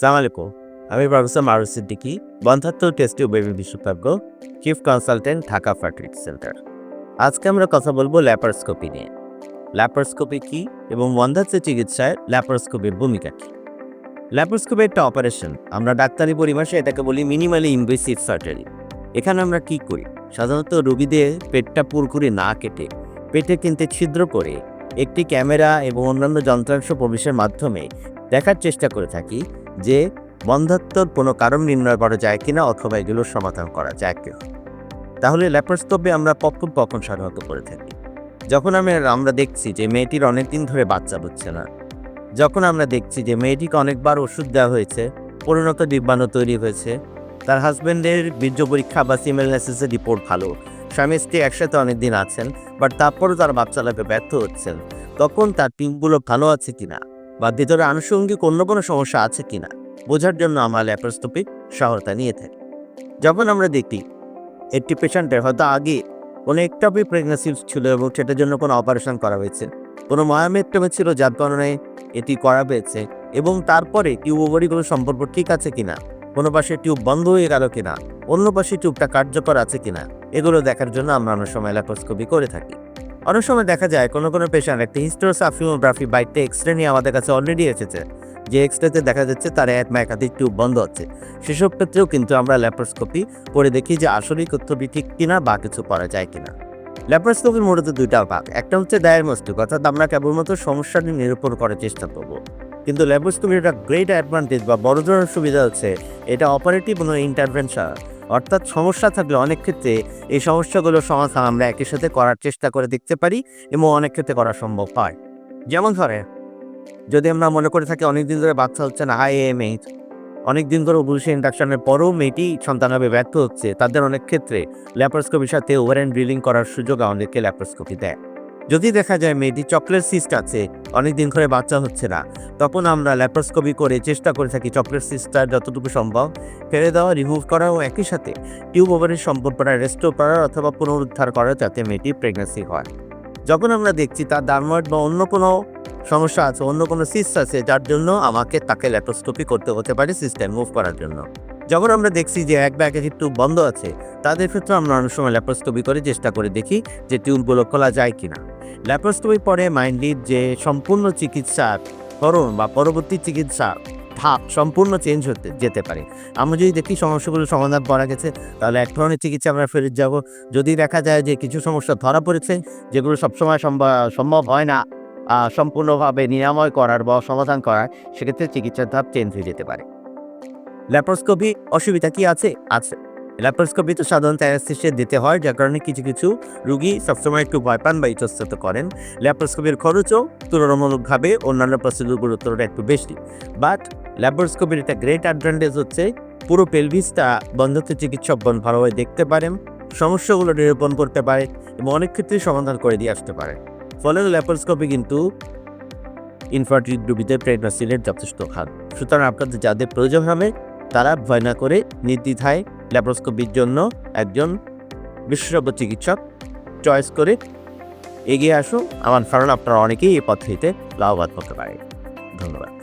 সালাম আলাইকুম। আমি প্রফেসর মারুফ সিদ্দিকি বন্ধাত্ম টেস্টি বেবি বিশেষজ্ঞ chief consultant Dhaka fertility centre আজকে আমরা কথা বলব ল্যাপারস্কোপি নিয়ে। ল্যাপারস্কোপি কি এবং বন্ধাত্ম চিকিৎসায় ল্যাপারস্কোপির ভূমিকা কী? ল্যাপারস্কোপি একটা অপারেশন আমরা ডাক্তারি পরিভাষায় এটাকে বলি মিনিমালি ইনভেসিভ সার্জারি এখানে আমরা কি করি? সাধারণত রোগীদের পেটটা পুরোপুরি না কেটে, পেটে কিনতে ছিদ্র করে একটি ক্যামেরা এবং অন্যান্য যন্ত্রাংশ প্রবেশের মাধ্যমে দেখার চেষ্টা করে থাকি। যে বন্ধাত্মর কোনো কারণ নির্ণয় করা যায় কিনা অথবা এগুলোর সমাধান করা যায় কিনা। তাহলে ল্যাপারস্কোপে আমরা কখন কখন সাধারণত করে থাকি। যখন আমি, আমরা দেখছি যে মেয়েটির অনেক দিন ধরে বাচ্চা হচ্ছে না, যখন আমরা দেখছি যে মেয়েটিকে অনেকবার ওষুধ দেওয়া হয়েছে, পরিণত ডিব্বাণু তৈরি হয়েছে, তার হাজব্যান্ডের বীর্য পরীক্ষা বা সিমেলনেসিসের রিপোর্ট ভালো, স্বামী স্ত্রী একসাথে অনেক দিন আছেন, বাট তারপরও তার বাচ্চা লাভে ব্যর্থ হচ্ছেন, তখন তার টিমগুলো ভালো আছে কিনা? বা ভিতরে আনুষঙ্গিক অন্য কোনো সমস্যা আছে কিনা? বোঝার জন্য আমরা ল্যাপারোস্কোপিক সহায়তা নিয়ে থাকি। যখন আমরা দেখি, একটি পেশেন্টের হয়তো আগে কোনো একটাপি প্রেগনেন্সি ছিল এবং সেটার জন্য কোনো অপারেশন করা হয়েছে। কোনো মায়ামেক্টমে ছিল, যার কারণে এটি করা হয়েছে এবং তারপরে টিউব ওভারিগুলো সম্পর্ক ঠিক আছে কিনা, কোনো পাশে টিউব বন্ধ হয়ে গেল কিনা, অন্য পাশে টিউবটা কার্যকর আছে কিনা, এগুলো দেখার জন্য আমরা অনেক সময় ল্যাপারোস্কোপি করে থাকি। অনেক সময় দেখা যায়, কোনো কোনো পেশেন্ট একটা হিস্টোসাফিওগ্রাফি বা একটা এক্সরে নিয়ে আমাদের কাছে অলরেডি এসেছে। যে এক্সরেতে দেখা যাচ্ছে তার এক বা একাধিক টিউব বন্ধ হচ্ছে সেসব ক্ষেত্রেও কিন্তু আমরা ল্যাপারোস্কোপি করে দেখি যে আসলেই তথ্যটি ঠিক কিনা বা কিছু করা যায় কিনা। ল্যাপারোস্কোপির মূলত দুইটা ভাগ। একটা হচ্ছে ডায়াগনস্টিক অর্থাৎ আমরা কেবলমাত্র সমস্যাটি নিরূপণ করার চেষ্টা করব। কিন্তু ল্যাপারোস্কোপির একটা গ্রেট অ্যাডভান্টেজ বা বড় ধরনের সুবিধা হচ্ছে, এটা অপারেটিভ কোনো ইন্টারভেনশন অর্থাৎ সমস্যা থাকলে অনেক ক্ষেত্রে এই সমস্যাগুলোর সমাধান আমরা একই সাথে করার চেষ্টা করে দেখতে পারি এবং অনেক ক্ষেত্রে করা সম্ভব হয়। যেমন ধরে যদি আমরা মনে করে থাকি অনেক দিন ধরে বাচ্চা হচ্ছে না হাই এমএইচ অনেক দিন ধরে পুরুষের ইন্ডাকশনের পরও মেয়েটি সন্তান হবে ব্যর্থ হচ্ছে, তাদের অনেক ক্ষেত্রে ল্যাপারোস্কোপির সাথে ওভার অ্যান্ড ড্রিলিং করার সুযোগ আমাদেরকে ল্যাপারোস্কোপি দেয়। যদি দেখা যায় মেয়েটি চকলেট সিস্ট আছে অনেক দিন ধরে বাচ্চা হচ্ছে না, তখন আমরা ল্যাপ্রোস্কোপি করে চেষ্টা করে থাকি চকলেট সিস্টটা যতটুকু সম্ভব ফেলে দেওয়া, রিমুভ করা ও একই সাথে। টিউব ওভারের সম্পর্কটা রেস্টোর করার অথবা পুনরুদ্ধার করা যাতে মেয়েটি প্রেগনেন্সি হয়। যখন আমরা দেখছি তার ডার্ময়েড বা অন্য কোনো সমস্যা আছে, অন্য কোনো সিস্ট আছে, যার জন্য আমাকে তাকে ল্যাপারোস্কোপি করতে হতে পারে সিস্টেম মুভ করার জন্য। যখন আমরা দেখছি যে এক বা একাধিক টিউব বন্ধ আছে, তাদের ক্ষেত্রে আমরা অনেক সময় ল্যাপারোস্কোপি করে চেষ্টা করে দেখি যে টিউবগুলো খোলা যায় কিনা। ল্যাপারোস্কোপি পরে মাইন্ডলি যে সম্পূর্ণ চিকিৎসার ধরন বা পরবর্তী চিকিৎসা ধাপ সম্পূর্ণ চেঞ্জ হতে যেতে পারে। আমরা যদি দেখি সমস্যাগুলো সমাধান করা গেছে, তাহলে এক ধরনের চিকিৎসা আমরা ফেরত যাব। যদি দেখা যায় যে কিছু সমস্যা ধরা পড়েছে, যেগুলো সবসময় সম্ভব হয় না সম্পূর্ণভাবে নিরাময় করার বা সমাধান করার, সেক্ষেত্রে চিকিৎসার ধাপ চেঞ্জ হয়ে যেতে পারে। ল্যাপারোস্কোপি অসুবিধা কি আছে? আছে। ল্যাপারোস্কোপি তো সাধারণত অ্যানাস্থেসিয়া দিতে হয়, যার কারণে কিছু কিছু রুগী সবসময় একটু ভয় পান বা ইতস্তত করেন। ল্যাপারোস্কোপির খরচও তুলনামূলকভাবে অন্যান্য প্রসিডিউরগুলোর তুলনায় একটু বেশি। বাট ল্যাপারোস্কোপির একটা গ্রেট অ্যাডভান্টেজ হচ্ছে, পুরো পেলভিসটা বন্ধত্ব চিকিৎসকগণ ভালোভাবে দেখতে পারেন সমস্যাগুলো নিরূপণ করতে পারে এবং অনেক ক্ষেত্রেই সমাধান করে দিয়ে আসতে পারে। ফলে ল্যাপারোস্কোপি কিন্তু ইনফার্টিলিটি রোগীদের প্রেগনেন্সি রেট যথেষ্ট হার। সুতরাং আপনাদের যাদের প্রয়োজন হবে, তারা ভয় না করে নির্দ্বিধায় ল্যাপারোস্কোপির জন্য একজন বিশেষজ্ঞ চিকিৎসক চয়েস করে এগিয়ে আসুন। আমার কারণ আপনারা অনেকেই এই পদ্ধতিতে লাভবান করতে পারে ধন্যবাদ।